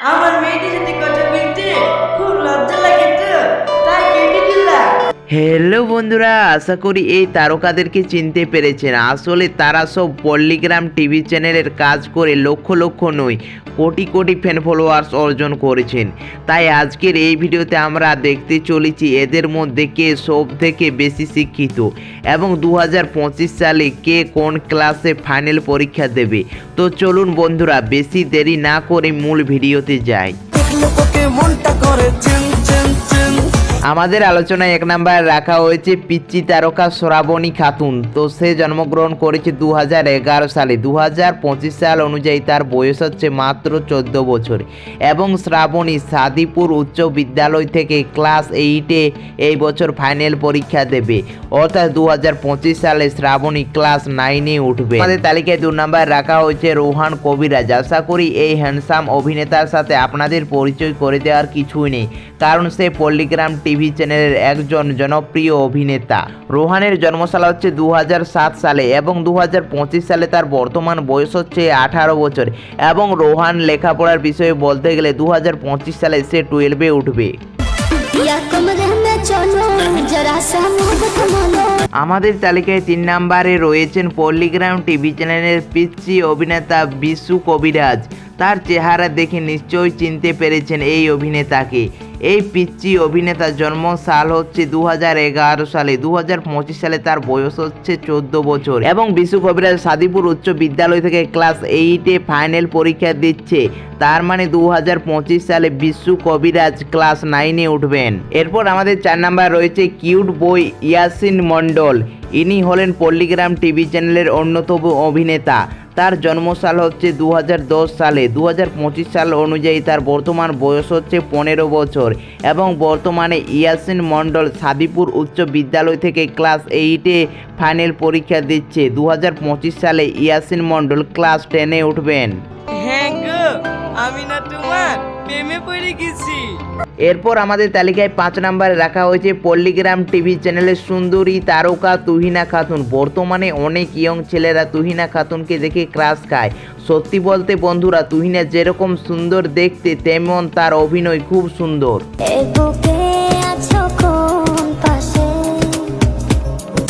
আমার মেয়েটি যদি কথা বলতে খুব লজ্জা লাগে তো তাই কেটে দিলাম। হ্যালো বন্ধুরা, আশা করি এই তারকাদেরকে চিনতে পেরেছেন। আসলে তারা সব পল্লীগ্রাম টিভি চ্যানেলের কাজ করে লক্ষ লক্ষ নয়, কোটি কোটি ফ্যান ফলোয়ার্স অর্জন করেছেন। তাই আজকের এই ভিডিওতে আমরা দেখতে চলেছি এদের মধ্যে কে সব থেকে বেশি শিক্ষিত এবং দু হাজার পঁচিশ সালে কে কোন ক্লাসে ফাইনাল পরীক্ষা দেবে। তো চলুন বন্ধুরা, বেশি দেরি না করে মূল ভিডিওতে যাই। মনটা আমাদের আলোচনায় এক নাম্বার রাখা হয়েছে পিচ্চি তারকা শ্রাবণী খাতুন। তো সে জন্মগ্রহণ করেছে দু হাজার এগারো সালে। দু হাজার পঁচিশ সাল অনুযায়ী তার বয়স হচ্ছে মাত্র চোদ্দ বছর এবং শ্রাবণী সাদিপুর উচ্চ বিদ্যালয় থেকে ক্লাস এইটে এই বছর ফাইনাল পরীক্ষা দেবে। অর্থাৎ দু হাজার পঁচিশ সালে শ্রাবণী ক্লাস নাইনে উঠবে। আমাদের তালিকায় দু নাম্বার রাখা হয়েছে রোহান কবিরাজ। আশা করি এই হ্যান্ডসাম অভিনেতার সাথে আপনাদের পরিচয় করে দেওয়ার কিছুই নেই, কারণ সে পল্লীগ্রাম টিভি চ্যানেলের একজন জনপ্রিয় অভিনেতা। রোহানের জন্মশালা হচ্ছে দু হাজার সাত সালে এবং দু হাজার পঁচিশ সালে তার বর্তমান বয়স হচ্ছে আঠারো বছর এবং রোহান লেখাপড়ার বিষয়ে বলতে গেলে দু হাজার পঁচিশ সালে সে টুয়েলভে উঠবে। আমাদের তালিকায় তিন নাম্বারে রয়েছেন পল্লিগ্রাম টিভি চ্যানেলের পিচ্ছি অভিনেতা বিশু কবিরাজ। তার চেহারা দেখে নিশ্চয়ই চিনতে পেরেছেন এই অভিনেতাকে। এই পিচ্ছি অভিনেতার জন্ম সাল হচ্ছে দু হাজার এগারো সালে। দু হাজার পঁচিশ সালে তার বয়স হচ্ছে চোদ্দ বছর। এবং বিশু কবিরাজ সাদিপুর উচ্চ বিদ্যালয় থেকে ক্লাস এইটে ফাইনাল পরীক্ষা দিচ্ছে। তার মানে দু হাজার পঁচিশ সালে বিশু কবিরাজ ক্লাস নাইনে উঠবেন। এরপর আমাদের চার নাম্বার রয়েছে কিউট বই ইয়াসিন মণ্ডল। ইনি হলেন পল্লীগ্রাম টিভি চ্যানেলের অন্যতম অভিনেতা। তার জন্মসাল হচ্ছে দু হাজার দশ সালে। দু হাজার পঁচিশ সাল অনুযায়ী তার বর্তমান বয়স হচ্ছে পনেরো বছর এবং বর্তমানে ইয়াসিন মণ্ডল সাদিপুর উচ্চ বিদ্যালয় থেকে ক্লাস এইটে ফাইনাল পরীক্ষা দিচ্ছে। দু হাজার পঁচিশ সালে ইয়াসিন মণ্ডল ক্লাস টেনে উঠবেন। হ্যাঁ আমি না তোমার প্রেমে পড়ে গেছি। এরপর আমাদের তালিকায় পাঁচ নম্বরে রাখা হয়েছে পল্লিগ্রাম টিভি চ্যানেলের সুন্দরী তারকা তুহিনা খাতুন। বর্তমানে অনেক ইয়ং ছেলেরা তুহিনা খাতুনকে দেখে ক্রাশ খায়। সত্যি বলতে বন্ধুরা তুহিনা যেরকম সুন্দর দেখতে তেমন তার অভিনয় খুব সুন্দর।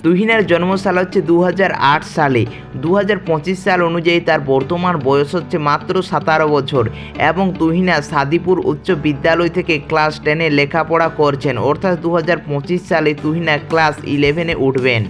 তুহিনার জন্মসাল হচ্ছে দু হাজার আট সালে। দু হাজার পঁচিশ সাল অনুযায়ী তার বর্তমান বয়স হচ্ছে মাত্র সাতারো বছর এবং তুহিনা সাদিপুর উচ্চ বিদ্যালয় থেকে ক্লাস টেনে লেখাপড়া করছেন। অর্থাৎ দু হাজার পঁচিশ সালে তুহিনা ক্লাস ইলেভেনে উঠবেন।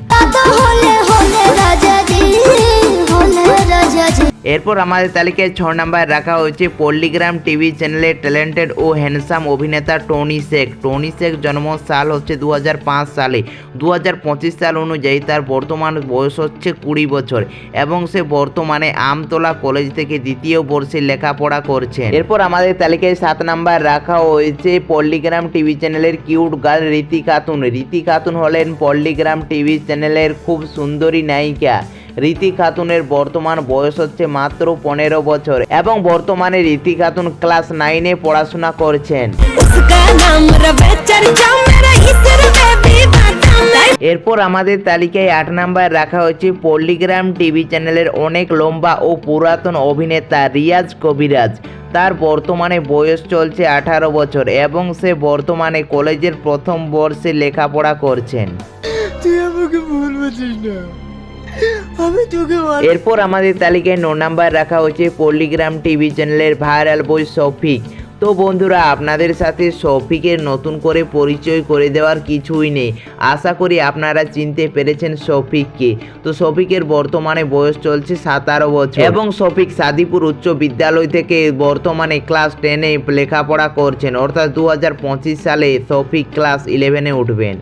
এরপর আমাদের তালিকায় ছ নাম্বার রাখা হয়েছে পল্লীগ্রাম টিভি চ্যানেলের ট্যালেন্টেড ও হ্যান্ডসাম অভিনেতা টনি শেখ। টনি শেখ জন্ম সাল হচ্ছে দু হাজার পাঁচ সালে। দু হাজার পঁচিশ সাল অনুযায়ী তার বর্তমান বয়স হচ্ছে কুড়ি বছর এবং সে বর্তমানে আমতলা কলেজ থেকে দ্বিতীয় বর্ষে লেখাপড়া করছেন। এরপর আমাদের তালিকায় সাত নাম্বার রাখা হয়েছে পল্লীগ্রাম টিভি চ্যানেলের কিউট গার্ল রীতি খাতুন। রীতি খাতুন হলেন পল্লীগ্রাম টিভি চ্যানেলের খুব সুন্দরী নায়িকা। রীতি খাতুনের বর্তমান বয়স হচ্ছে মাত্র পনেরো বছর এবং বর্তমানে রীতি খাতুন ক্লাস নাইনে পড়াশোনা করছেন। এরপর আমাদের তালিকায় আট নাম্বার রাখা হচ্ছে পল্লিগ্রাম টিভি চ্যানেলের অনেক লম্বা ও পুরাতন অভিনেতা রিয়াজ কবিরাজ। তার বর্তমানে বয়স চলছে আঠারো বছর এবং সে বর্তমানে কলেজের প্রথম বর্ষে লেখাপড়া করছেন। তুই আমাকে ভুল বুঝিস না। আমি তোকে এরপর আমাদের তালিকায় ন নাম্বার রাখা হয়েছে পল্লীগ্রাম টিভি চ্যানেলের ভাইরাল বই শফিক। তো বন্ধুরা আপনাদের সাথে শফিকের নতুন করে পরিচয় করে দেওয়ার কিছুই নেই। আশা করি আপনারা চিনতে পেরেছেন শফিককে। তো শফিকের বর্তমানে বয়স চলছে সাতারো বছর। এবং শফিক সাদিপুর উচ্চ বিদ্যালয় থেকে বর্তমানে ক্লাস টেনে লেখাপড়া করছেন। অর্থাৎ দু হাজার পঁচিশ সালে শফিক ক্লাস ইলেভেনে উঠবেন।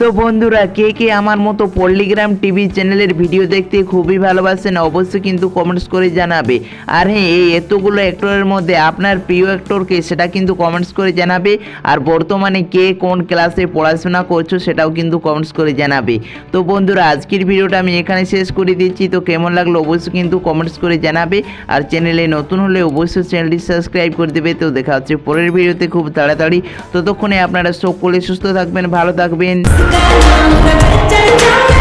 তো বন্ধুরা, কে কে আমার মতো পল্লীগ্রাম টিভি চ্যানেলের ভিডিও দেখতে খুবই ভালোবাসেন, অবশ্যই কিন্তু কমেন্টস করে জানাবে। আর হ্যাঁ এই এতগুলো অ্যাক্টরের মধ্যে আপনার প্রিয় অ্যাক্টরকে সেটা কিন্তু কমেন্টস করে জানাবে। আর বর্তমানে কে কোন ক্লাসে পড়াশোনা করছ সেটাও কিন্তু কমেন্টস করে জানাবে। তো বন্ধুরা, আজকের ভিডিওটা আমি এখানে শেষ করে দিচ্ছি। তো কেমন লাগল অবশ্যই কিন্তু কমেন্টস করে জানাবে। আর চ্যানেলে নতুন হলে অবশ্যই চ্যানেলটি সাবস্ক্রাইব করে দেবে। তো দেখা হচ্ছে পরের ভিডিওতে খুব তাড়াতাড়ি। ততক্ষণে আপনারা সকলে সুস্থ থাকবেন, ভালো থাকবেন। I'm gonna nunca, nunca,